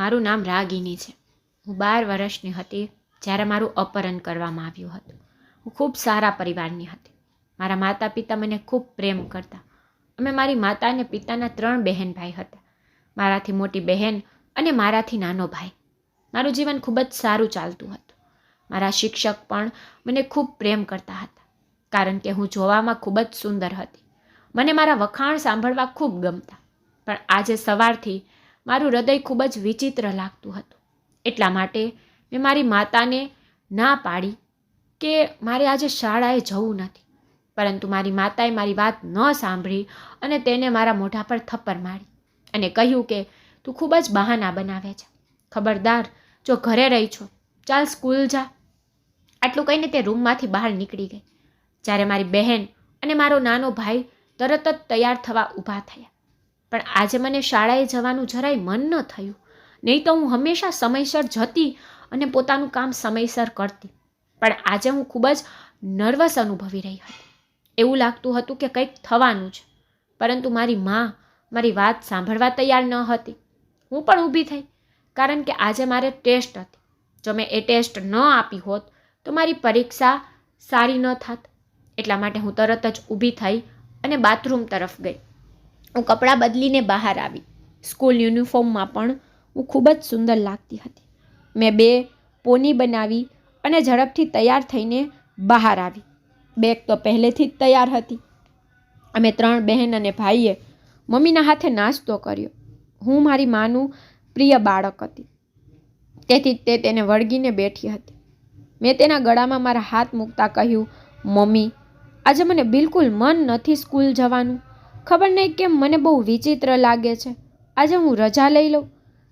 મારું નામ રાગિની છે. હું બાર વર્ષની હતી જ્યારે મારું અપહરણ કરવામાં આવ્યું હતું. હું ખૂબ સારા પરિવારની હતી. મારા માતા પિતા મને ખૂબ પ્રેમ કરતા. અમે મારી માતા અને પિતાના ત્રણ બહેન ભાઈ હતા. મારાથી મોટી બહેન અને મારાથી નાનો ભાઈ. મારું જીવન ખૂબ જ સારું ચાલતું હતું. મારા શિક્ષક પણ મને ખૂબ પ્રેમ કરતા હતા. કારણ કે હું જોવામાં ખૂબ જ સુંદર હતી. મને મારા વખાણ સાંભળવા ખૂબ ગમતા. પણ આજે સવારથી મારું હૃદય ખૂબ જ વિચિત્ર લાગતું હતું. એટલા માટે મેં મારી માતાને ના પાડી કે મારે આજે શાળાએ જવું નથી. પરંતુ મારી માતાએ મારી વાત ન સાંભળી અને તેને મારા મોઢા પર થપ્પર મારી અને કહ્યું કે, તું ખૂબ જ બહાના બનાવે છે. ખબરદાર, જો ઘરે રહી છો, ચાલ સ્કૂલ જા. આટલું કહીને તે રૂમમાંથી બહાર નીકળી ગઈ. જ્યારે મારી બહેન અને મારો નાનો ભાઈ તરત જ તૈયાર થવા ઊભા થયા. પણ આજે મને શાળાએ જવાનું જરાય મન ન થયું. નહીં તો હું હંમેશા સમયસર જતી અને પોતાનું કામ સમયસર કરતી. પણ આજે હું ખૂબ જ નર્વસ અનુભવી રહી હતી. એવું લાગતું હતું કે કંઈક થવાનું છે. પરંતુ મારી મા મારી વાત સાંભળવા તૈયાર ન હતી. હું પણ ઊભી થઈ, કારણ કે આજે મારે ટેસ્ટ હતી. જો મેં એ ટેસ્ટ ન આપી હોત, તો મારી પરીક્ષા સારી ન થાત. એટલા માટે હું તરત જ ઊભી થઈ અને બાથરૂમ તરફ ગઈ. હું કપડાં બદલીને બહાર આવી. સ્કૂલ યુનિફોર્મમાં પણ હું ખૂબ જ સુંદર લાગતી હતી. મેં બે પોની બનાવી અને ઝડપથી તૈયાર થઈને બહાર આવી. બેગ તો પહેલેથી જ તૈયાર હતી. અમે ત્રણ બહેન અને ભાઈએ મમ્મીના હાથે નાસ્તો કર્યો. હું મારી માનું પ્રિય બાળક હતી. તેથી તે તેને વળગીને બેઠી હતી. મેં તેના ગળામાં મારા હાથ મૂકતા કહ્યું, મમ્મી, આજે મને બિલકુલ મન નથી સ્કૂલ જવાનું. ખબર નહીં કેમ મને બહુ વિચિત્ર લાગે છે. આજે હું રજા લઈ લઉં.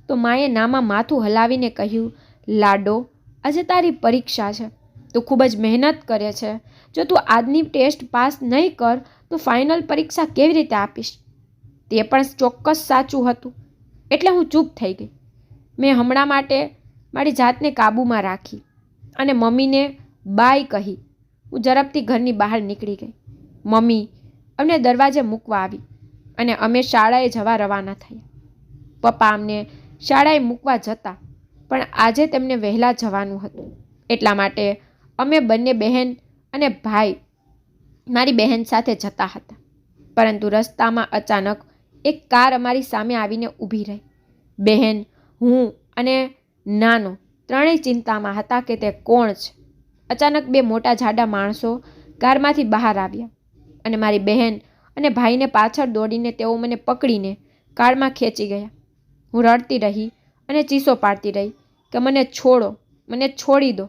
તો માએ નામાં માથું હલાવીને કહ્યું, લાડો, આજે તારી પરીક્ષા છે. તું ખૂબ જ મહેનત કરે છે. જો તું આજની ટેસ્ટ પાસ નહીં કર, તો ફાઇનલ પરીક્ષા કેવી રીતે આપીશ? તે પણ ચોક્કસ સાચું હતું. એટલે હું ચૂપ થઈ ગઈ. મેં હમણાં માટે મારી જાતને કાબૂમાં રાખી અને મમ્મીને બાય કહી. હું ઝડપથી ઘરની બહાર નીકળી ગઈ. મમ્મી અમને દરવાજે મૂકવા આવી અને અમે શાળાએ જવા રવાના થયા. પપ્પા અમને શાળાએ મૂકવા જતા, પણ આજે તેમને વહેલા જવાનું હતું. એટલા માટે અમે બંને બહેન અને ભાઈ મારી બહેન સાથે જતા હતા. પરંતુ રસ્તામાં અચાનક એક કાર અમારી સામે આવીને ઊભી રહી. બહેન, હું અને નાનો ત્રણેય ચિંતામાં હતા કે તે કોણ છે? અચાનક બે મોટા જાડા માણસો કારમાંથી બહાર આવ્યા. અને મારી બહેન અને ભાઈને પાછળ દોડીને તેઓ મને પકડીને કારમાં ખેંચી ગયા. હું રડતી રહી અને ચીસો પાડતી રહી કે મને છોડો, મને છોડી દો,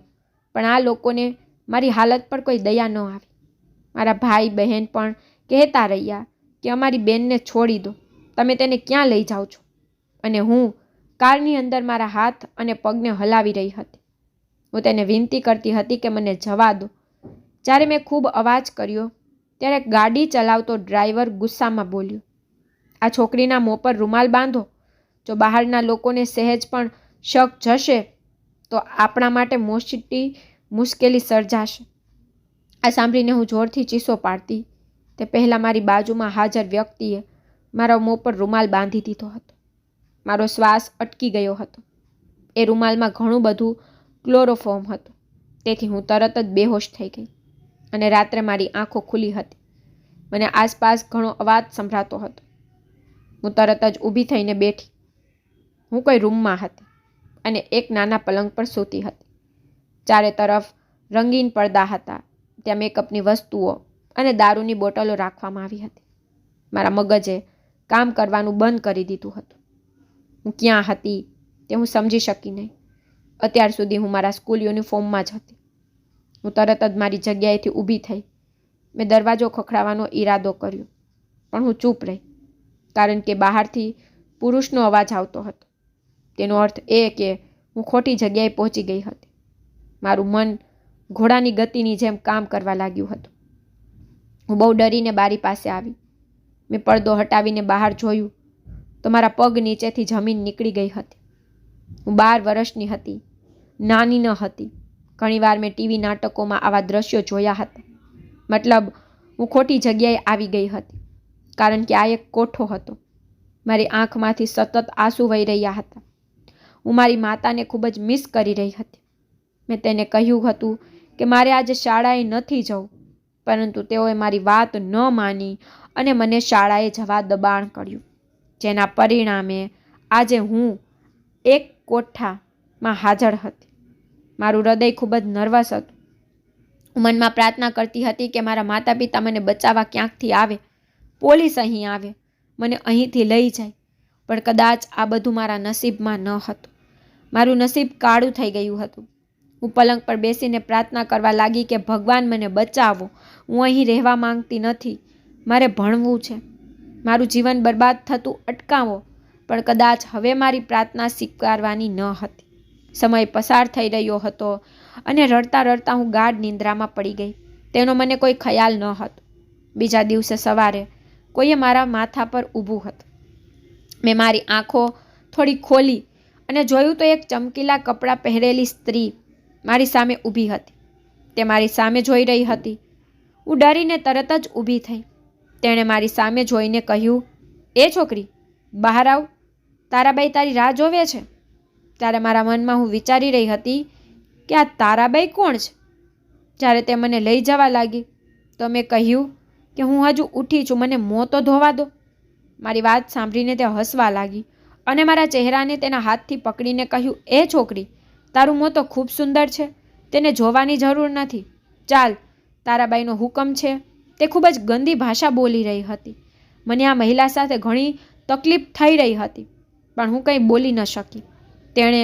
પણ આ લોકોને મારી હાલત પર કોઈ દયા ન આવી. મારા ભાઈ, બહેન પણ કહેતા રહ્યા કે અમારી બેનને છોડી દો, તમે તેને ક્યાં લઈ જાઓ છો? અને હું કારની અંદર મારા હાથ અને પગને હલાવી રહી હતી. હું તેને વિનંતી કરતી હતી કે મને જવા દો. જ્યારે મેં ખૂબ અવાજ કર્યો ત્યારે ગાડી ચલાવતો ડ્રાઈવર ગુસ્સામાં બોલ્યો, આ છોકરીના મોં પર રૂમાલ બાંધો. જો બહારના લોકોને સહેજ પણ શક જશે, તો આપણા માટે મોટી મુશ્કેલી સર્જાશે. આ સાંભળીને હું જોરથી ચીસો પાડતી. તે પહેલાં મારી બાજુમાં હાજર વ્યક્તિએ મારા મોં પર રૂમાલ બાંધી દીધો હતો. મારો શ્વાસ અટકી ગયો હતો. એ રૂમાલમાં ઘણું બધું ક્લોરોફોર્મ હતું. તેથી હું તરત જ બેહોશ થઈ ગઈ. અને રાત્રે મારી આંખો ખુલી હતી. મને આસપાસ ઘણો અવાજ સંભળાતો હતો. હું તરત જ ઊભી થઈને બેઠી. હું કોઈ રૂમમાં હતી અને એક નાના પલંગ પર સૂતી હતી. ચારે તરફ રંગીન પડદા હતા. ત્યાં મેકઅપની વસ્તુઓ અને દારૂની બોટલો રાખવામાં આવી હતી. મારા મગજે કામ કરવાનું બંધ કરી દીધું હતું. હું ક્યાં હતી તે હું સમજી શકી નહીં. અત્યાર સુધી હું મારા સ્કૂલ યુનિફોર્મમાં જ હતી. હું તરત જ મારી જગ્યાએથી ઊભી થઈ. મેં દરવાજો ખખડાવવાનો ઈરાદો કર્યો, પણ હું ચૂપ રહી, કારણ કે બહારથી પુરુષનો અવાજ આવતો હતો. તેનો અર્થ એ કે હું ખોટી જગ્યાએ પહોંચી ગઈ હતી. મારું મન ઘોડાની ગતિની જેમ કામ કરવા લાગ્યું હતું. હું બહુ ડરીને બારી પાસે આવી. મેં પડદો હટાવીને બહાર જોયું. તો મારા પગ નીચેથી જમીન નીકળી ગઈ હતી. હું બાર વર્ષની હતી, નાની ન હતી. ઘણીવાર મેં ટીવી નાટકોમાં આવા દ્રશ્યો જોયા હતા. મતલબ, હું ખોટી જગ્યાએ આવી ગઈ હતી, કારણ કે આ એક કોઠો હતો. મારી આંખમાંથી સતત આંસુ વહી રહ્યા હતા. હું મારી માતાને ખૂબ જ મિસ કરી રહી હતી. મેં તેને કહ્યું હતું કે મારે આજે શાળાએ નથી જવું, પરંતુ તેઓએ મારી વાત ન માની અને મને શાળાએ જવા દબાણ કર્યું, જેના પરિણામે આજે હું એક કોઠામાં હાજર હતી. મારું હૃદય ખૂબ જ નર્વસ હતું. હું મનમાં પ્રાર્થના કરતી હતી કે મારા માતા પિતા મને બચાવવા ક્યાંકથી આવે. પોલીસ અહીં આવે. મને અહીંથી લઈ જાય. પણ કદાચ આ બધું મારા નસીબમાં ન હતું. મારું નસીબ કાળું થઈ ગયું હતું. હું પલંગ પર બેસીને પ્રાર્થના કરવા લાગી કે ભગવાન મને બચાવો. હું અહીં રહેવા માંગતી નથી. મારે ભણવું છે. મારું જીવન બરબાદ થતું અટકાવો. પણ કદાચ હવે મારી પ્રાર્થના સ્વીકારવાની ન હતી. સમય પસાર થઈ રહ્યો હતો અને રડતા રડતા હું ગાઢ નિંદ્રામાં પડી ગઈ. તેનો મને કોઈ ખ્યાલ ન હતો. બીજા દિવસે સવારે કોઈએ મારા માથા પર ઊભું હતું. મેં મારી આંખો થોડી ખોલી અને જોયું તો એક ચમકીલા કપડાં પહેરેલી સ્ત્રી મારી સામે ઊભી હતી. તે મારી સામે જોઈ રહી હતી. હું ડરીને તરત જ ઊભી થઈ. તેણે મારી સામે જોઈને કહ્યું, એ છોકરી, બહાર આવ. તારાબાઈ તારી રાહ જોવે છે? ત્યારે મારા મનમાં હું વિચારી રહી હતી કે આ તારાબાઈ કોણ છે? જ્યારે તે મને લઈ જવા લાગી, તો મેં કહ્યું કે હું હજુ ઉઠી છું, મને મોં તો ધોવા દો. મારી વાત સાંભળીને તે હસવા લાગી અને મારા ચહેરાને તેના હાથથી પકડીને કહ્યું, એ છોકરી, તારું મોં તો ખૂબ સુંદર છે, તેને જોવાની જરૂર નથી. ચાલ, તારાબાઈનો હુકમ છે. તે ખૂબ જ ગંદી ભાષા બોલી રહી હતી. મને આ મહિલા સાથે ઘણી તકલીફ થઈ રહી હતી, પણ હું કંઈ બોલી ન શકી. તેણે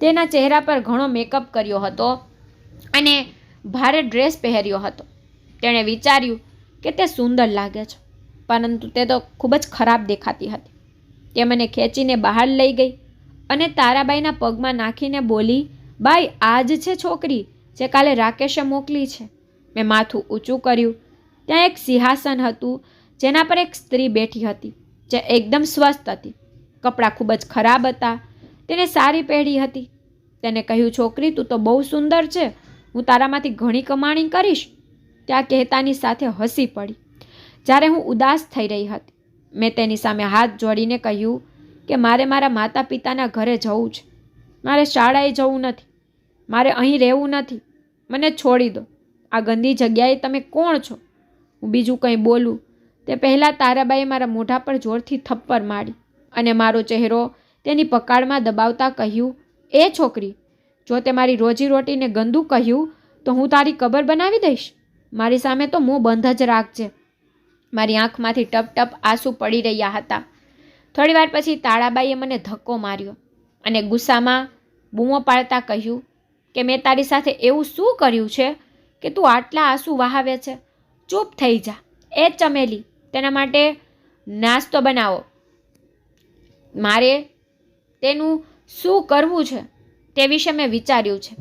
તેના ચહેરા પર ઘણો મેકઅપ કર્યો હતો અને ભારે ડ્રેસ પહેર્યો હતો. તેણે વિચાર્યું કે તે સુંદર લાગે છે, પરંતુ તે તો ખૂબ જ ખરાબ દેખાતી હતી. તે મને ખેંચીને બહાર લઈ ગઈ અને તારાબાઈના પગમાં નાખીને બોલી, બાઈ આ જ છે છોકરી જે કાલે રાકેશે મોકલી છે. મેં માથું ઊંચું કર્યું. ત્યાં એક સિંહાસન હતું જેના પર એક સ્ત્રી બેઠી હતી જે એકદમ સ્વસ્થ હતી. કપડાં ખૂબ જ ખરાબ હતા તેને સારી પહેરી હતી. તેને કહ્યું, છોકરી, તું તો બહુ સુંદર છે. હું તારામાંથી ઘણી કમાણી કરીશ. ત્યાં કહેતાની સાથે હસી પડી. જ્યારે હું ઉદાસ થઈ રહી હતી, મેં તેની સામે હાથ જોડીને કહ્યું કે, મારે મારા માતા પિતાના ઘરે જવું છે. મારે શાળાએ જવું નથી. મારે અહીં રહેવું નથી. મને છોડી દો. આ ગંદી જગ્યાએ તમે કોણ છો? હું બીજું કંઈ બોલું. તે પહેલાં તારાબાઈએ મારા મોઢા પર જોરથી થપ્પર મારી અને મારો ચહેરો તેની પકાળમાં દબાવતા કહ્યું, એ છોકરી, જો તે મારી રોજીરોટીને ગંદુ કહ્યું, તો હું તારી કબર બનાવી દઈશ? મારી સામે તો મોં બંધ જ રાખજે. મારી આંખમાંથી ટપ ટપ આંસુ પડી રહ્યા હતા. થોડીવાર પછી તાળાબાઈએ મને ધક્કો માર્યો અને ગુસ્સામાં બૂમો પાડતા કહ્યું, કે મેં તારી સાથે એવું શું કર્યું છે કે તું આટલા આંસુ વહાવે છે? ચૂપ થઈ જા. એ ચમેલી, તેના માટે નાસ્તો બનાવો. મારે તેનું શું કરવું છે તે વિશે મેં વિચાર્યું છે.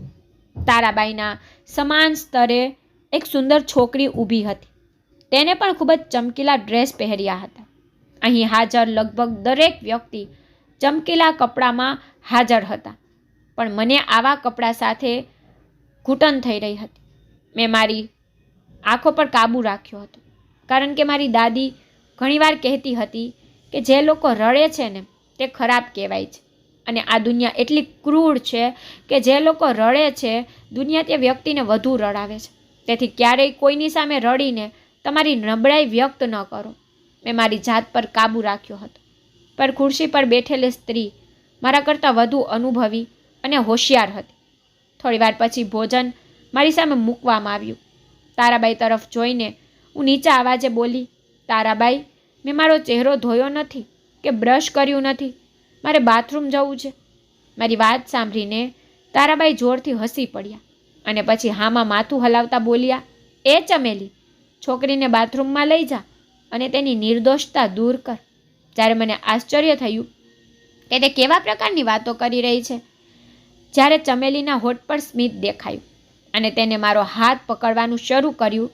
તારાબાઈના સમાન સ્તરે એક સુંદર છોકરી ઊભી હતી. તેને પણ ખૂબ જ ચમકીલા ડ્રેસ પહેર્યા હતા. અહીં હાજર લગભગ દરેક વ્યક્તિ ચમકીલા કપડામાં હાજર હતા. પણ મને આવા કપડાં સાથે ઘૂંટણ થઈ રહી હતી. મેં મારી આંખો પર કાબૂ રાખ્યો હતો. કારણ કે મારી દાદી ઘણીવાર કહેતી હતી કે જે લોકો રડે છે ને તે ખરાબ કહેવાય છે. અને આ દુનિયા એટલી ક્રૂર છે કે જે લોકો રડે છે, દુનિયા તે વ્યક્તિને વધુ રડાવે છે. તેથી ક્યારેય કોઈની સામે રડીને તમારી નબળાઈ વ્યક્ત ન કરો. મેં મારી જાત પર કાબૂ રાખ્યો હતો. પર ખુરશી પર બેઠેલી સ્ત્રી મારા કરતાં વધુ અનુભવી અને હોશિયાર હતી. થોડીવાર પછી ભોજન મારી સામે મૂકવામાં આવ્યું. તારાબાઈ તરફ જોઈને હું નીચા અવાજે બોલી, તારાબાઈ, મેં મારો ચહેરો ધોયો નથી કે બ્રશ કર્યું નથી. મારે બાથરૂમ જવું છે. મારી વાત સાંભળીને તારાબાઈ જોરથી હસી પડ્યા અને પછી હામાં માથું હલાવતા બોલ્યા, એ ચમેલી, છોકરીને બાથરૂમમાં લઈ જા અને તેની નિર્દોષતા દૂર કર. જ્યારે મને આશ્ચર્ય થયું કે તે કેવા પ્રકારની વાતો કરી રહી છે. જ્યારે ચમેલીના હોઠ પર સ્મિત દેખાયું અને તેને મારો હાથ પકડવાનું શરૂ કર્યું,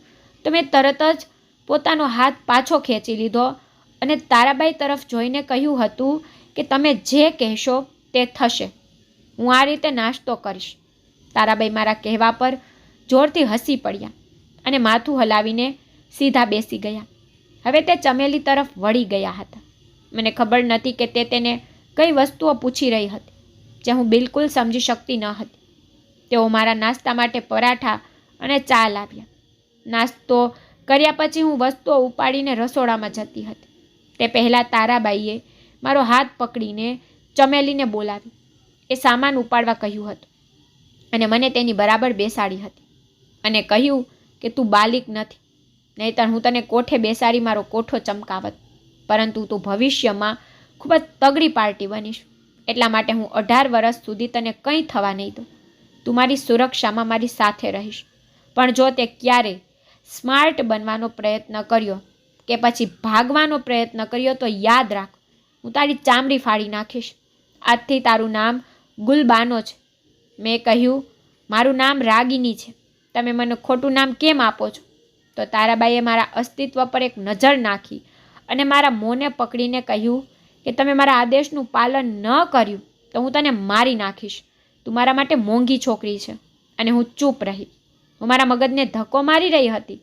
તો મેં તરત જ પોતાનો હાથ પાછો ખેંચી લીધો અને તારાબાઈ તરફ જોઈને કહ્યું હતું કે તમે જે કહેશો તે થશે. હું આ રીતે નાસ્તો કરીશ. તારાબાઈ મારા કહેવા પર જોરથી હસી પડ્યા અને માથું હલાવીને સીધા બેસી ગયા. હવે તે ચમેલી તરફ વળી ગયા હતા. મને ખબર નથી કે તે તેને કઈ વસ્તુઓ પૂછી રહી હતી, જે હું બિલકુલ સમજી શકતી ન હતી. તેઓ મારા નાસ્તા માટે પરાઠા અને ચા લાવ્યા નાસ્તો કર્યા પછી હું વસ્તુઓ ઉપાડીને રસોડામાં જતી હતી. તે પહેલાં તારાબાઈએ મારો હાથ પકડીને ચમેલીને બોલાવી. એ સામાન ઉપાડવા કહ્યું હતું અને મને તેની બરાબર બેસાડી હતી અને કહ્યું કે તું બાલિક નથી, નહીંતર હું તને કોઠે બેસાડી મારો કોઠો ચમકાવત, પરંતુ તું ભવિષ્યમાં ખૂબ જ તગડી પાર્ટી બનીશ. એટલા માટે હું અઢાર વર્ષ સુધી તને કંઈ થવા નહીં દઉં. તું મારી સુરક્ષામાં મારી સાથે રહીશ. પણ જો તે ક્યારેય સ્માર્ટ બનવાનો પ્રયત્ન કર્યો કે પછી ભાગવાનો પ્રયત્ન કર્યો તો યાદ રાખ. હું તારી ચામડી ફાડી નાખીશ. આજથી તારું નામ ગુલબાનો છે. મેં કહ્યું, મારું નામ રાગિની છે. તમે મને ખોટું નામ કેમ આપો છો? તો તારાબાઈએ મારા અસ્તિત્વ પર એક નજર નાખી અને મારા મોંને પકડીને કહ્યું કે, તમે મારા આદેશનું પાલન ન કર્યું તો હું તને મારી નાખીશ. તું મારા માટે મોંઘી છોકરી છે અને હું ચૂપ રહી. હું મારા મગજને ધક્કો મારી રહી હતી.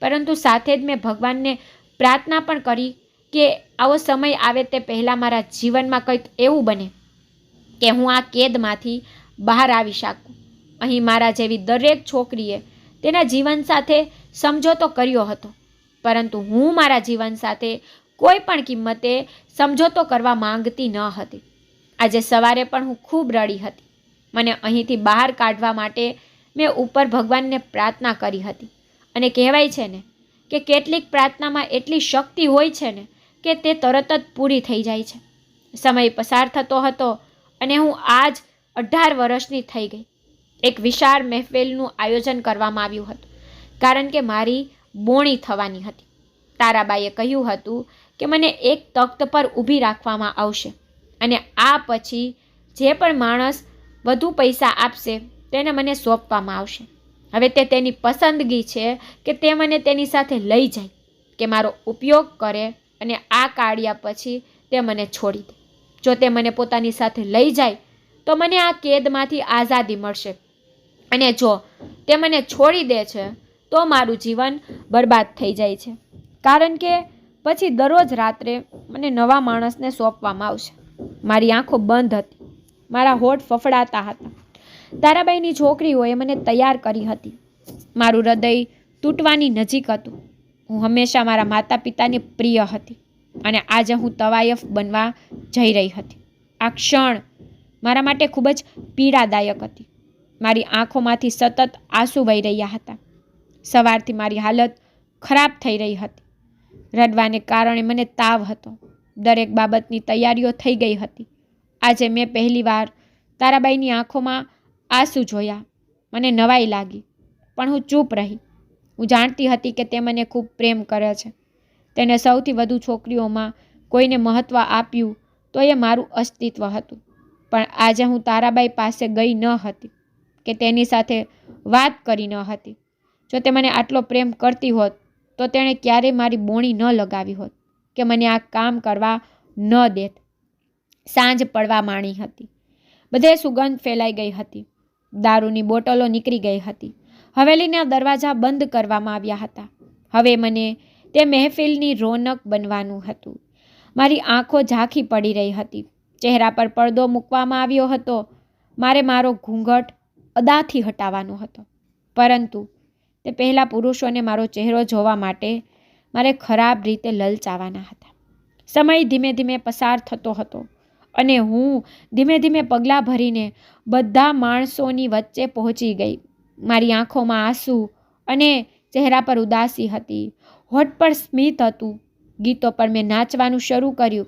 પરંતુ સાથે જ મેં ભગવાનને પ્રાર્થના પણ કરી કે આવો સમય આવે તે પહેલાં મારા જીવનમાં કંઈક એવું બને કે હું આ કેદમાંથી બહાર આવી શકું. અહીં મારા જેવી દરેક છોકરીએ તેના જીવન સાથે સમજોતો કર્યો હતો. પરંતુ હું મારા જીવન સાથે કોઈ પણ કિંમતે સમજોતો કરવા માંગતી ન હતી. આજે સવારે પણ હું ખૂબ રડી હતી. મને અહીંથી બહાર કાઢવા માટે મેં ઉપર ભગવાનને પ્રાર્થના કરી હતી. અને કહેવાય છે ને કે કેટલીક પ્રાર્થનામાં એટલી શક્તિ હોય છે ને કે તે તરત જ પૂરી થઈ જાય છે. સમય પસાર થતો હતો અને હું આજ અઢાર વર્ષની થઈ ગઈ. એક વિશાળ મહેફિલનું આયોજન કરવામાં આવ્યું હતું, કારણ કે મારી બોણી થવાની હતી. તારાબાઈએ કહ્યું હતું કે મને એક તખ્ત પર ઊભી રાખવામાં આવશે અને આ પછી જે પણ માણસ વધુ પૈસા આપશે તેને મને સોંપવામાં આવશે. હવે તે તેની પસંદગી છે કે તે મને તેની સાથે લઈ જાય, કે મારો ઉપયોગ કરે અને આ કાઢ્યા પછી તે મને છોડી દે. જો તે મને પોતાની સાથે લઈ જાય, તો મને આ કેદમાંથી આઝાદી મળશે. અને જો તે મને છોડી દે છે, તો મારું જીવન બરબાદ થઈ જાય છે. કારણ કે પછી દરરોજ રાત્રે મને નવા માણસને સોંપવામાં આવશે. મારી આંખો બંધ હતી. મારા હોઠ ફફડાતા હતા. તારાબાઈની છોકરીઓએ મને તૈયાર કરી હતી. મારું હૃદય તૂટવાની નજીક હતું. હું હંમેશા મારા માતા પિતાની પ્રિય હતી અને આજે હું તવાયફ બનવા જઈ રહી હતી. આ ક્ષણ મારા માટે ખૂબ જ પીડાદાયક હતી. મારી આંખોમાંથી સતત આંસુ વહી રહ્યા હતા. સવારથી મારી હાલત ખરાબ થઈ રહી હતી. રડવાને કારણે મને તાવ હતો. દરેક બાબતની તૈયારીઓ થઈ ગઈ હતી. આજે મેં પહેલીવાર તારાબાઈની આંખોમાં આંસુ જોયા. મને નવાઈ લાગી, પણ હું ચૂપ રહી. હું જાણતી હતી કે તે મને ખૂબ પ્રેમ કરે છે. તેને સૌથી વધુ છોકરીઓમાં કોઈને મહત્ત્વ આપ્યું તો એ મારું અસ્તિત્વ હતું. પણ આજે હું તારાબાઈ પાસે ગઈ ન હતી કે તેની સાથે વાત કરી ન હતી. જો તે મને આટલો પ્રેમ કરતી હોત તો તેણે ક્યારેય મારી બોણી ન લગાવી હોત કે મને આ કામ કરવા ન દેત. સાંજ પડવા માણી હતી. બધે સુગંધ ફેલાઈ ગઈ હતી. દારૂની બોટલો નીકળી ગઈ હતી. હવેલીના દરવાજા બંધ કરવામાં આવ્યા હતા. હવે મને તે મહેફિલની રોનક બનવાનું હતું. મારી આંખો ઝાંખી પડી રહી હતી. ચહેરા પર પડદો મૂકવામાં આવ્યો હતો. મારે મારો ઘૂંઘટ અદાથી હટાવવાનો હતો. પરંતુ તે પહેલાં પુરુષોને મારો ચહેરો જોવા માટે મારે ખરાબ રીતે લલચાવાના હતા. સમય ધીમે ધીમે પસાર થતો હતો અને હું ધીમે ધીમે પગલાં ભરીને બધા માણસોની વચ્ચે પહોંચી ગઈ. મારી આંખોમાં આંસુ અને ચહેરા પર ઉદાસી હતી. હોઠ પર સ્મિત હતું. ગીતો પર મેં નાચવાનું શરૂ કર્યું.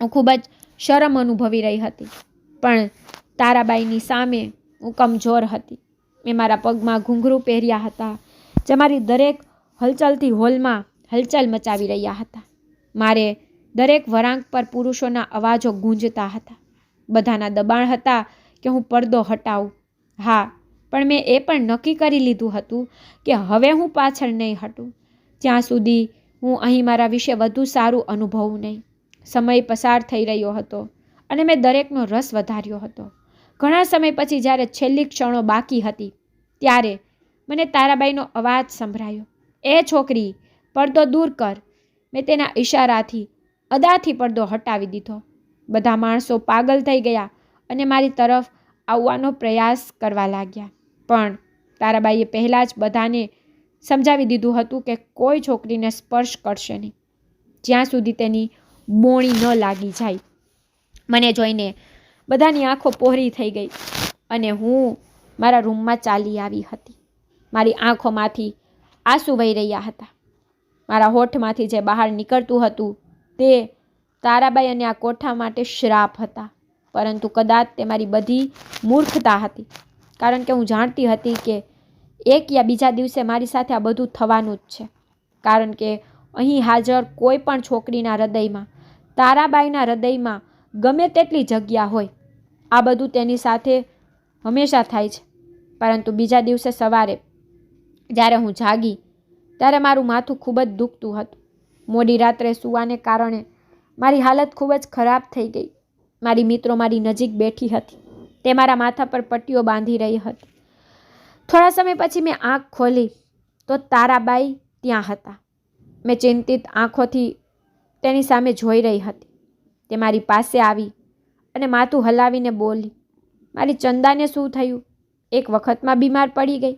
હું ખૂબ જ શરમ અનુભવી રહી હતી. પણ તારાબાઈની સામે હું કમજોર હતી. મેં મારા પગમાં ઘૂંઘરું પહેર્યા હતા, જે મારી દરેક હલચલથી હોલમાં હલચલ મચાવી રહ્યા હતા. મારે દરેક વરાંક પર પુરુષોના અવાજો ગૂંજતા હતા. બધાના દબાણ હતા કે હું પડદો હટાવું. હા પણ મેં એ પણ નક્કી કરી લીધું હતું કે હવે હું પાછળ નહીં હટું. જ્યાં સુધી હું અહીં મારા વિશે વધુ સારું અનુભવું નહીં. સમય પસાર થઈ રહ્યો હતો અને મેં દરેકનો રસ વધાર્યો હતો. ઘણા સમય પછી જ્યારે છેલ્લી ક્ષણો બાકી હતી, ત્યારે મને તારાબાઈનો અવાજ સંભળાયો. એ છોકરી, પડદો દૂર કર. મેં તેના ઈશારાથી અદાથી પડદો હટાવી દીધો. બધા માણસો પાગલ થઈ ગયા અને મારી તરફ આવવાનો પ્રયાસ કરવા લાગ્યા. પણ તારાબાઈએ પહેલાં જ બધાને સમજાવી દીધું હતું કે કોઈ છોકરીને સ્પર્શ કરશે નહીં. જ્યાં સુધી તેની બોણી ન લાગી જાય. મને જોઈને બધાની આંખો પહોરી થઈ ગઈ અને હું મારા રૂમમાં ચાલી આવી હતી. મારી આંખોમાંથી આંસુ વહી રહ્યા હતા. મારા હોઠમાંથી જે બહાર નીકળતું હતું તે તારાબાઈ અને આ કોઠા માટે શ્રાપ હતા. પરંતુ કદાચ તે મારી બધી મૂર્ખતા હતી. કારણ કે હું જાણતી હતી કે એક યા બીજા દિવસે મારી સાથે આ બધું થવાનું જ છે. કારણ કે અહીં હાજર કોઈ પણ છોકરીના હૃદયમાં, તારાબાઈના હૃદયમાં ગમે તેટલી જગ્યા હોય, આ બધું તેની સાથે હંમેશા થાય છે. પરંતુ બીજા દિવસે સવારે જ્યારે હું જાગી, ત્યારે મારું માથું ખૂબ જ દુખતું હતું. મોડી રાત્રે સૂવાને કારણે મારી હાલત ખૂબ જ ખરાબ થઈ ગઈ. મારી મિત્રો મારી નજીક બેઠી હતી. તે મારા માથા પર પટ્ટીઓ બાંધી રહી હતી. થોડા સમય પછી મેં આંખ ખોલી તો તારાબાઈ ત્યાં હતા. મેં ચિંતિત આંખોથી તેની સામે જોઈ રહી હતી. તે મારી પાસે આવી અને માથું હલાવીને બોલી, મારી ચંદાને શું થયું? એક વખતમાં બીમાર પડી ગઈ.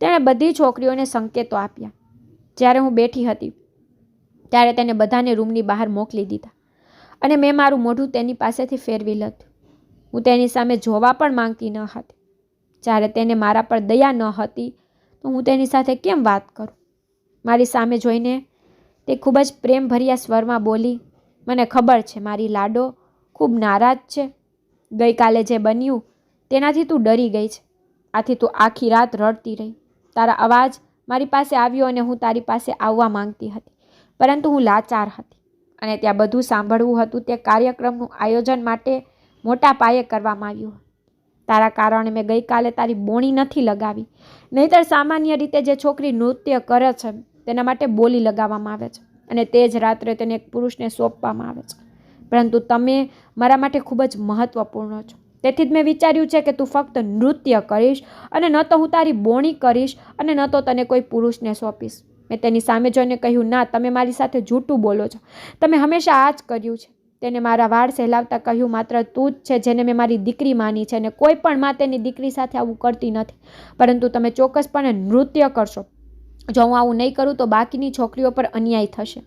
તેણે બધી છોકરીઓને સંકેતો આપ્યા. જ્યારે હું બેઠી હતી, ત્યારે તેને બધાને રૂમની બહાર મોકલી દીધા અને મેં મારું મોઢું તેની પાસેથી ફેરવી લીધું. હું તેની સામે જોવા પણ માંગતી ન હતી. જ્યારે તેને મારા પર દયા ન હતી, તો હું તેની સાથે કેમ વાત કરું? મારી સામે જોઈને તે ખૂબ જ પ્રેમભર્યા સ્વરમાં બોલી, મને ખબર છે, મારી લાડો ખૂબ નારાજ છે. ગઈકાલે જે બન્યું, તેનાથી તું ડરી ગઈ છે. આથી તું આખી રાત રડતી રહી. તારા અવાજ મારી પાસે આવ્યો અને હું તારી પાસે આવવા માંગતી હતી, પરંતુ હું લાચાર હતી. અને ત્યાં બધું સાંભળવું હતું તે કાર્યક્રમનું આયોજન માટે મોટા પાયે કરવામાં આવ્યું. તારા કારણે મેં ગઈકાલે તારી બોણી નથી લગાવી. નહીંતર સામાન્ય રીતે જે છોકરી નૃત્ય કરે છે, તેના માટે બોલી લગાવવામાં આવે છે અને તે જ રાત્રે તેને એક પુરુષને સોંપવામાં આવે છે. પરંતુ તમે મારા માટે ખૂબ જ મહત્ત્વપૂર્ણ છો. તેથી જ મેં વિચાર્યું છે કે તું ફક્ત નૃત્ય કરીશ અને ન તો હું તારી બોણી કરીશ અને ન તો તને કોઈ પુરુષને સોંપીશ. મેં તેની સામે જોઈને કહ્યું, ના, તમે મારી સાથે જૂઠું બોલો છો. તમે હંમેશા આ જ કર્યું છે. તેને મારા વાળ સહેલાવતા કહ્યું, માત્ર તું જ છે જેને મેં મારી દીકરી માની છે અને કોઈ પણ મા તેની દીકરી સાથે આવું કરતી નથી. પરંતુ તમે ચોક્કસપણે નૃત્ય કરશો. જો હું આવું નહીં કરું તો બાકીની છોકરીઓ પર અન્યાય થશે.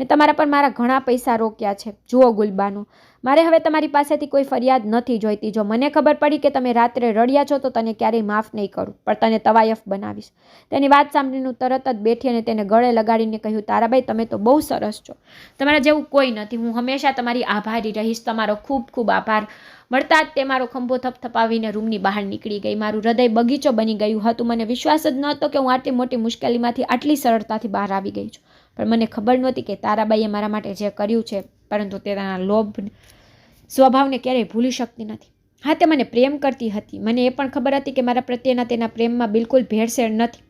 મેં તમારા પર મારા ઘણા પૈસા રોક્યા છે. જુઓ ગુલબાનો. મારે હવે તમારી પાસેથી કોઈ ફરિયાદ નથી જોઈતી. જો મને ખબર પડી કે તમે રાત્રે રડ્યા છો, તો તને ક્યારેય માફ નહીં કરું, પણ તને તવાયફ બનાવીશ. તેની વાત સાંભળીને તરત જ બેઠી અને તેને ગળે લગાડીને કહ્યું, તારાભાઈ, તમે તો બહુ સરસ છો. તમારા જેવું કોઈ નથી. હું હંમેશા તમારી આભારી રહીશ. તમારો ખૂબ ખૂબ આભાર. મળતા જ તે મારો ખંભો થપથપાવીને રૂમની બહાર નીકળી ગઈ. મારું હૃદય બગીચો બની ગયું હતું. મને વિશ્વાસ જ નહોતો કે હું આટલી મોટી મુશ્કેલીમાંથી આટલી સરળતાથી બહાર આવી ગઈ છું. પણ મને ખબર નહોતી કે તારાબાઈએ મારા માટે જે કર્યું છે, પરંતુ તેના લોભ સ્વભાવને ક્યારેય ભૂલી શકતી નથી. હા, તે મને પ્રેમ કરતી હતી. મને એ પણ ખબર હતી કે મારા પ્રત્યેના તેના પ્રેમમાં બિલકુલ ભેળસેળ નથી.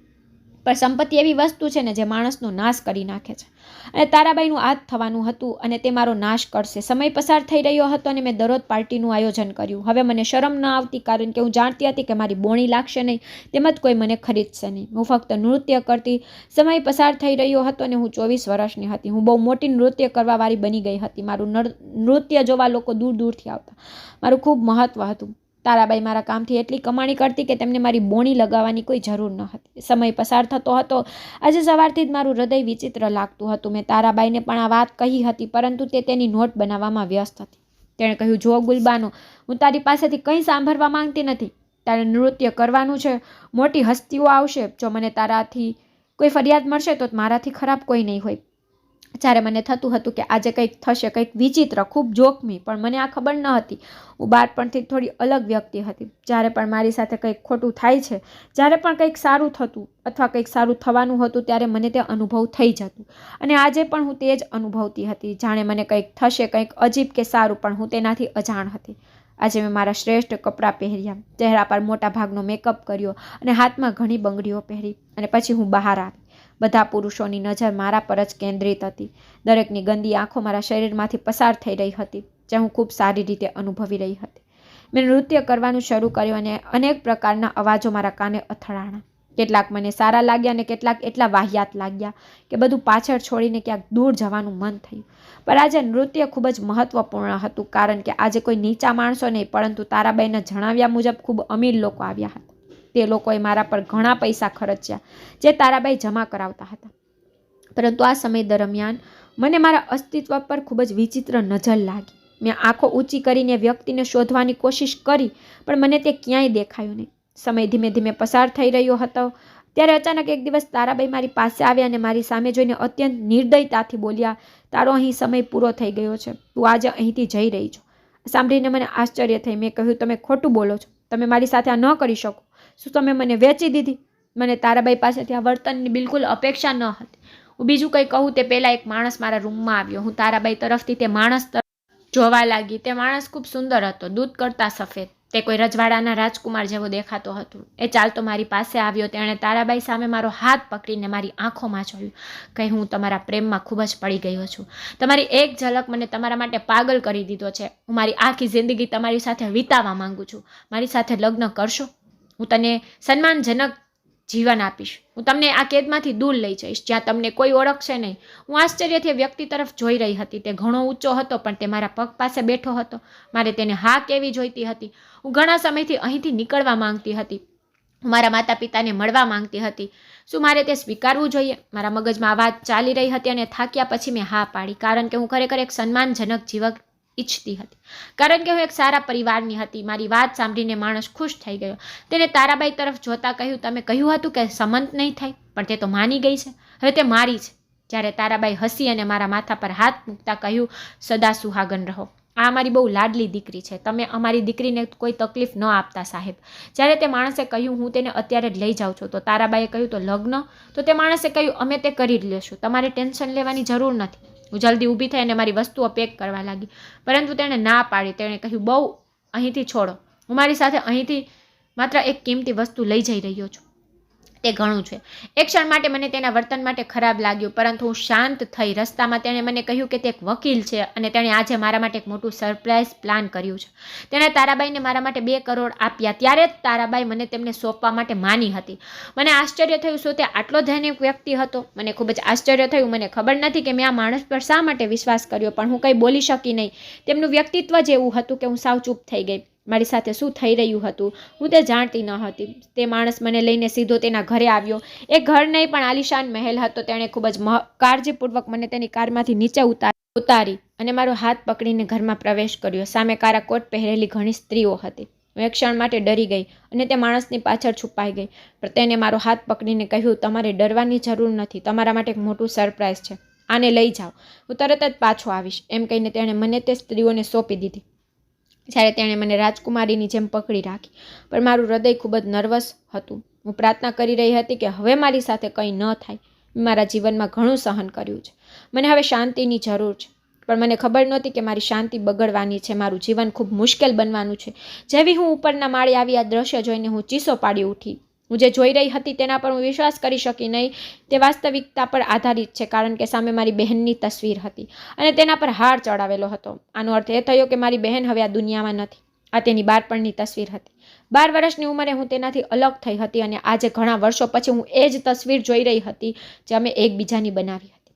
પણ સંપત્તિ એવી વસ્તુ છે ને જે માણસનો નાશ કરી નાખે છે. અને તારાબાઈનું આ થવાનું હતું અને તે મારો નાશ કરશે. સમય પસાર થઈ રહ્યો હતો અને મેં દરરોજ પાર્ટીનું આયોજન કર્યું. હવે મને શરમ ન આવતી કારણ કે હું જાણતી હતી કે મારી બોણી લાગશે નહીં. તેમજ કોઈ મને ખરીદશે નહીં. હું ફક્ત નૃત્ય કરતી સમય પસાર થઈ રહ્યો હતો અને હું ચોવીસ વર્ષની હતી. હું બહુ મોટી નૃત્ય કરવાવાળી બની ગઈ હતી. મારું નૃત્ય જોવા લોકો દૂર દૂરથી આવતા. મારું ખૂબ મહત્ત્વ હતું. તારાબાઈ મારા કામથી એટલી કમાણી કરતી કે તેમને મારી બોણી લગાવવાની કોઈ જરૂર ન હતી. સમય પસાર થતો હતો. આજે સવારથી જ મારું હૃદય વિચિત્ર લાગતું હતું. મેં તારાબાઈને પણ આ વાત કહી હતી, પરંતુ તે તેની નોટ બનાવવામાં વ્યસ્ત હતી. તેણે કહ્યું, જો ગુલબાનો, હું તારી પાસેથી કંઈ સાંભળવા માંગતી નથી. તારે નૃત્ય કરવાનું છે, મોટી હસ્તીઓ આવશે. જો મને તારાથી કોઈ ફરિયાદ મળશે તો મારાથી ખરાબ કોઈ નહીં હોય. જ્યારે મને થતું હતું કે આજે કંઈક થશે, કંઈક વિચિત્ર, ખૂબ જોખમી, પણ મને આ ખબર ન હતી. હું બાળપણથી થોડી અલગ વ્યક્તિ હતી. જ્યારે પણ મારી સાથે કંઈક ખોટું થાય છે, જ્યારે પણ કંઈક સારું થતું અથવા કંઈક સારું થવાનું હતું, ત્યારે મને તે અનુભવ થઈ જતું. અને આજે પણ હું તે જ અનુભવતી હતી. જાણે મને કંઈક થશે, કંઈક અજીબ કે સારું, પણ હું તેનાથી અજાણ હતી. આજે મેં મારા શ્રેષ્ઠ કપડાં પહેર્યા. ચહેરા પર મોટા ભાગનો મેકઅપ કર્યો અને હાથમાં ઘણી બંગડીઓ પહેરી. અને પછી હું બહાર આવી. બધા પુરુષોની નજર મારા પર જ કેન્દ્રિત હતી. દરેકની ગંદી આંખો મારા શરીરમાંથી પસાર થઈ રહી હતી, જે હું ખૂબ સારી રીતે અનુભવી રહી હતી. મેં નૃત્ય કરવાનું શરૂ કર્યું અને અનેક પ્રકારના અવાજો મારા કાને અથડાણા. કેટલાક મને સારા લાગ્યા અને કેટલાક એટલા વાહિયાત લાગ્યા કે બધું પાછળ છોડીને ક્યાંક દૂર જવાનું મન થયું. પણ આજે નૃત્ય ખૂબ જ મહત્વપૂર્ણ હતું, કારણ કે આજે કોઈ નીચા માણસો નહીં, પરંતુ તારાબાઈના જણાવ્યા મુજબ ખૂબ અમીર લોકો આવ્યા હતા. તે લોકોએ મારા પર ઘણા પૈસા ખર્ચ્યા, જે તારાબાઈ જમા કરાવતા હતા. પરંતુ આ સમય દરમિયાન મને મારા અસ્તિત્વ પર ખૂબ જ વિચિત્ર નજર લાગી. મેં આંખો ઊંચી કરીને વ્યક્તિને શોધવાની કોશિશ કરી, પણ મને તે ક્યાંય દેખાયું નહીં. સમય ધીમે ધીમે પસાર થઈ રહ્યો હતો, ત્યારે અચાનક એક દિવસ તારાબાઈ મારી પાસે આવ્યા અને મારી સામે જોઈને અત્યંત નિર્દયતાથી બોલ્યા, તારો અહીં સમય પૂરો થઈ ગયો છે. તું આજે અહીંથી જઈ રહી છો. સાંભળીને મને આશ્ચર્ય થઈ. મેં કહ્યું, તમે ખોટું બોલો છો. તમે મારી સાથે આ ન કરી શકો. શું તમે મને વેચી દીધી? મને તારાબાઈ પાસેથી આ વર્તનની બિલકુલ અપેક્ષા ન હતી. હું બીજું કંઈ કહું તે પહેલાં એક માણસ મારા રૂમમાં આવ્યો. હું તારાબાઈ તરફથી તે માણસ જોવા લાગી. તે માણસ ખૂબ સુંદર હતો, દૂધ કરતા સફેદ. તે કોઈ રજવાડાના રાજકુમાર જેવો દેખાતો હતો. એ ચાલતો મારી પાસે આવ્યો. તેણે તારાબાઈ સામે મારો હાથ પકડીને મારી આંખોમાં જોયું. કે હું તમારા પ્રેમમાં ખૂબ જ પડી ગયો છું. તમારી એક ઝલક મને તમારા માટે પાગલ કરી દીધો છે. હું મારી આખી જિંદગી તમારી સાથે વિતાવવા માંગુ છું. મારી સાથે લગ્ન કરશો? હું તને સન્માનજનક જીવન આપીશ. હું તમને આ કેદમાંથી દૂર લઈ જઈશ, જ્યાં તમને કોઈ ઓળખશે નહીં. હું આશ્ચર્યથી વ્યક્તિ તરફ જોઈ રહી હતી. તે ઘણો ઊંચો હતો, પણ તે મારા પગ પાસે બેઠો હતો. મારે તેને હા કેવી જોઈતી હતી. હું ઘણા સમયથી અહીંથી નીકળવા માંગતી હતી. હું મારા માતા પિતાને મળવા માંગતી હતી. શું મારે તે સ્વીકારવું જોઈએ? મારા મગજમાં આ વાત ચાલી રહી હતી અને થાક્યા પછી મેં હા પાડી, કારણ કે હું ખરેખર એક સન્માનજનક જીવન ઈચ્છતી હતી. કારણ કે હું એક સારા પરિવારની હતી. મારી વાત સાંભળીને માણસ ખુશ થઈ ગયો. તેને તારાબાઈ તરફ જોતા કહ્યું, તમે કહ્યું હતું કે સંમત નહીં થાય, પણ તે તો માની ગઈ છે. હવે તે મારી છે. જ્યારે તારાબાઈ હસી અને મારા માથા પર હાથ મૂકતા કહ્યું, સદા સુહાગન રહો. આ અમારી બહુ લાડલી દીકરી છે. તમે અમારી દીકરીને કોઈ તકલીફ ન આપતા, સાહેબ. જ્યારે તે માણસે કહ્યું, હું તેને અત્યારે જ લઈ જાઉં છું. તો તારાબાઈએ કહ્યું, તો લગ્ન? તો તે માણસે કહ્યું, અમે તે કરી જ લેશું. તમારે ટેન્શન લેવાની જરૂર નથી. હું જલ્દી ઊભી થઈ અને મારી વસ્તુઓ પેક કરવા લાગી. પરંતુ તેણે ના પાડી. તેણે કહ્યું, બહુ અહીંથી છોડો. હું મારી સાથે અહીંથી માત્ર એક કિંમતી વસ્તુ લઈ જઈ રહ્યો છું. તે ઘણું છે. એક ક્ષણ માટે મને તેના વર્તન માટે ખરાબ લાગ્યું, પરંતુ હું શાંત થઈ રસ્તામાં તેણે મને કહ્યું કે તે એક વકીલ છે અને તેણે આજે મારા માટે એક મોટું સરપ્રાઇઝ પ્લાન કર્યું છે. તેણે તારાબાઈને મારા માટે બે કરોડ આપ્યા. ત્યારે જ તારાબાઈ મને તેમને સોંપવા માટે માની હતી. મને આશ્ચર્ય થયું, શું તે આટલો ધૈર્યક વ્યક્તિ હતો? મને ખૂબ જ આશ્ચર્ય થયું. મને ખબર નથી કે મેં આ માણસ પર શા માટે વિશ્વાસ કર્યો, પણ હું કંઈ બોલી શકી નહીં. તેમનું વ્યક્તિત્વ જ એવું હતું કે હું સાવ ચૂપ થઈ ગઈ. મારી સાથે શું થઈ રહ્યું હતું? હું તે જાણતી ન હતી. તે માણસ મને લઈને સીધો તેના ઘરે આવ્યો. એ ઘર નહીં, પણ આલિશાન મહેલ હતો. તેણે ખૂબ જ કાળજીપૂર્વક મને તેની કારમાંથી નીચે ઉતારી ઉતારી અને મારો હાથ પકડીને ઘરમાં પ્રવેશ કર્યો. સામે કારા કોટ પહેરેલી ઘણી સ્ત્રીઓ હતી. હું એક ક્ષણ માટે ડરી ગઈ અને તે માણસની પાછળ છુપાઈ ગઈ. પણ તેને મારો હાથ પકડીને કહ્યું, તમારે ડરવાની જરૂર નથી. તમારા માટે એક મોટું સરપ્રાઈઝ છે. આને લઈ જાઓ. હું તરત જ પાછો આવીશ. એમ કહીને તેણે મને તે સ્ત્રીઓને સોંપી દીધી. જ્યારે તેણે મને રાજકુમારીની જેમ પકડી રાખી. પણ મારું હૃદય ખૂબ જ નર્વસ હતું. હું પ્રાર્થના કરી રહી હતી કે હવે મારી સાથે કંઈ ન થાય. મેં મારા જીવનમાં ઘણું સહન કર્યું છે. મને હવે શાંતિની જરૂર છે. પણ મને ખબર નહોતી કે મારી શાંતિ બગડવાની છે. મારું જીવન ખૂબ મુશ્કેલ બનવાનું છે. જેવી હું ઉપરના માળે આવી આ દ્રશ્ય જોઈને હું ચીસો પાડી ઉઠી. હું જે જોઈ રહી હતી તેના પર હું વિશ્વાસ કરી શકી નહીં. તે વાસ્તવિકતા પર આધારિત છે, કારણ કે સામે મારી બહેનની તસવીર હતી અને તેના પર હાર ચડાવેલો હતો. આનો અર્થ એ થયો કે મારી બહેન હવે આ દુનિયામાં નથી. આ તેની બાળપણની તસવીર હતી. બાર વર્ષની ઉંમરે હું તેનાથી અલગ થઈ હતી અને આજે ઘણા વર્ષો પછી હું એ જ તસવીર જોઈ રહી હતી જે અમે એકબીજાની બનાવી હતી.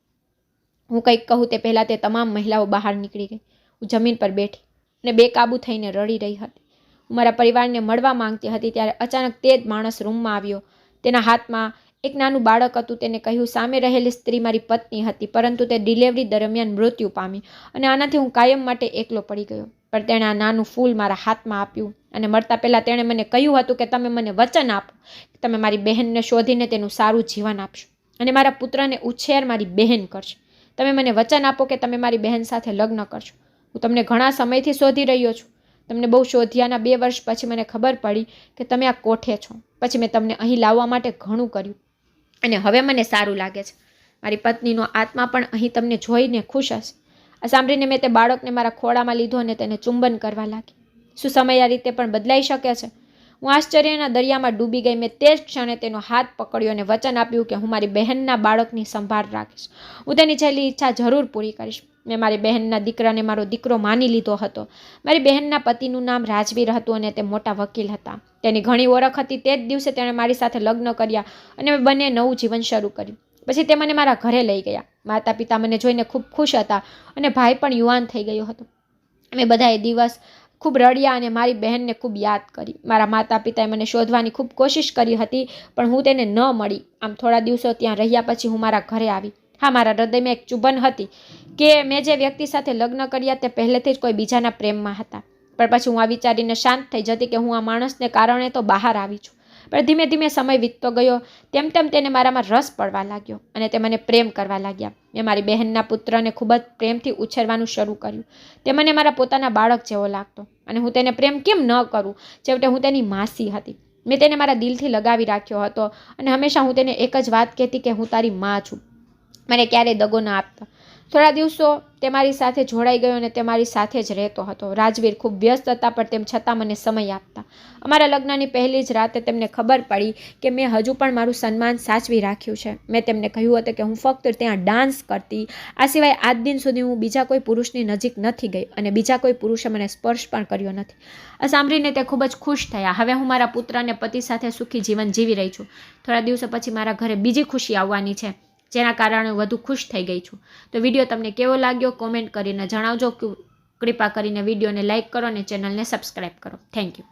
હું કંઈક કહું તે પહેલાં તે તમામ મહિલાઓ બહાર નીકળી ગઈ. હું જમીન પર બેઠી અને બેકાબૂ થઈને રડી રહી હતી. હું મારા પરિવારને મળવા માંગતી હતી ત્યારે અચાનક તે જ માણસ રૂમમાં આવ્યો. તેના હાથમાં એક નાનું બાળક હતું. તેને કહ્યું, સામે રહેલી સ્ત્રી મારી પત્ની હતી, પરંતુ તે ડિલિવરી દરમિયાન મૃત્યુ પામી અને આનાથી હું કાયમ માટે એકલો પડી ગયો. પણ તેણે આ નાનું ફૂલ મારા હાથમાં આપ્યું અને મળતા પહેલાં તેણે મને કહ્યું હતું કે તમે મને વચન આપો, કે તમે મારી બહેનને શોધીને તેનું સારું જીવન આપશો અને મારા પુત્રને ઉછેર મારી બહેન કરશે. તમે મને વચન આપો કે તમે મારી બહેન સાથે લગ્ન કરશો. હું તમને ઘણા સમયથી શોધી રહ્યો છું. તમને બહુ શોધ્યાના બે વર્ષ પછી મને ખબર પડી કે તમે આ કોઠે છો. પછી મેં તમને અહીં લાવવા માટે ઘણું કર્યું. અને હવે મને સારું લાગે છે. મારી પત્નીનો આત્મા પણ અહીં તમને જોઈને ખુશ હશે. આ સાંભળીને મેં તે બાળકને મારા ખોળામાં લીધો અને તેને ચુંબન કરવા લાગી. શું સમય આ રીતે પણ બદલાઈ શકે છે? હું આશ્ચર્યના દરિયામાં ડૂબી ગઈ. મેં તે જ ક્ષણે તેનો હાથ પકડ્યો અને વચન આપ્યું કે હું મારી બહેનના બાળકની સંભાળ રાખીશ. હું તેની છેલ્લી ઈચ્છા જરૂર પૂરી કરીશ. મેં મારી બહેનના દીકરાને મારો દીકરો માની લીધો હતો. મારી બહેનના પતિનું નામ રાજવીર હતું અને તે મોટા વકીલ હતા. તેની ઘણી ઓળખ હતી. તે જ દિવસે તેણે મારી સાથે લગ્ન કર્યા અને મેં બંને નવું જીવન શરૂ કર્યું. પછી તે મને મારા ઘરે લઈ ગયા. માતા પિતા મને જોઈને ખૂબ ખુશ હતા અને ભાઈ પણ યુવાન થઈ ગયો હતો. અમે બધાએ દિવસ ખૂબ રડ્યા અને મારી બહેનને ખૂબ યાદ કરી. મારા માતા પિતાએ મને શોધવાની ખૂબ કોશિશ કરી હતી, પણ હું તેને ન મળી. આમ થોડા દિવસો ત્યાં રહ્યા પછી હું મારા ઘરે આવી. હા મારા હૃદયમાં એક ચુંબન હતી કે મેં જે વ્યક્તિ સાથે લગ્ન કર્યા તે પહેલેથી જ કોઈ બીજાના પ્રેમમાં હતા. પણ પછી હું આ વિચારીને શાંત થઈ જતી કે હું આ માણસને કારણે તો બહાર આવી છું. પણ ધીમે ધીમે સમય વીતતો ગયો, તેમ તેમ તેને મારામાં રસ પડવા લાગ્યો અને તે મને પ્રેમ કરવા લાગ્યા. મેં મારી બહેનના પુત્રને ખૂબ જ પ્રેમથી ઉછેરવાનું શરૂ કર્યું. તે મને મારા પોતાના બાળક જેવો લાગતો અને હું તેને પ્રેમ કેમ ન કરું? છેવટે હું તેની માસી હતી. મેં તેને મારા દિલથી લગાવી રાખ્યો હતો અને હંમેશા હું તેને એક જ વાત કહેતી કે હું તારી માં છું. મને ક્યારેય દગો ના આપતા. થોડા દિવસો તે મારી સાથે જોડાઈ ગયો અને તે મારી સાથે જ રહેતો હતો. રાજવીર ખૂબ વ્યસ્ત હતા, પણ તેમ છતાં મને સમય આપતા. અમારા લગ્નની પહેલી જ રાતે તેમને ખબર પડી કે મેં હજુ પણ મારું સન્માન સાચવી રાખ્યું છે. મેં તેમને કહ્યું હતું કે હું ફક્ત ત્યાં ડાન્સ કરતી, આ સિવાય આજ દિન સુધી હું બીજા કોઈ પુરુષની નજીક નથી ગઈ અને બીજા કોઈ પુરુષે મને સ્પર્શ પણ કર્યો નથી. આ સાંભળીને તે ખૂબ જ ખુશ થયા. હવે હું મારા પુત્ર અને પતિ સાથે સુખી જીવન જીવી રહી છું. થોડા દિવસો પછી મારા ઘરે બીજી ખુશી આવવાની છે. જેના કારણે હું વધુ ખુશ થઈ ગઈ છું. તો વીડિયો તમને કેવો લાગ્યો કોમેન્ટ કરીને જણાવજો. કૃપા કરીને વિડીયોને લાઇક કરો અને ચેનલને સબસ્ક્રાઈબ કરો. Thank you.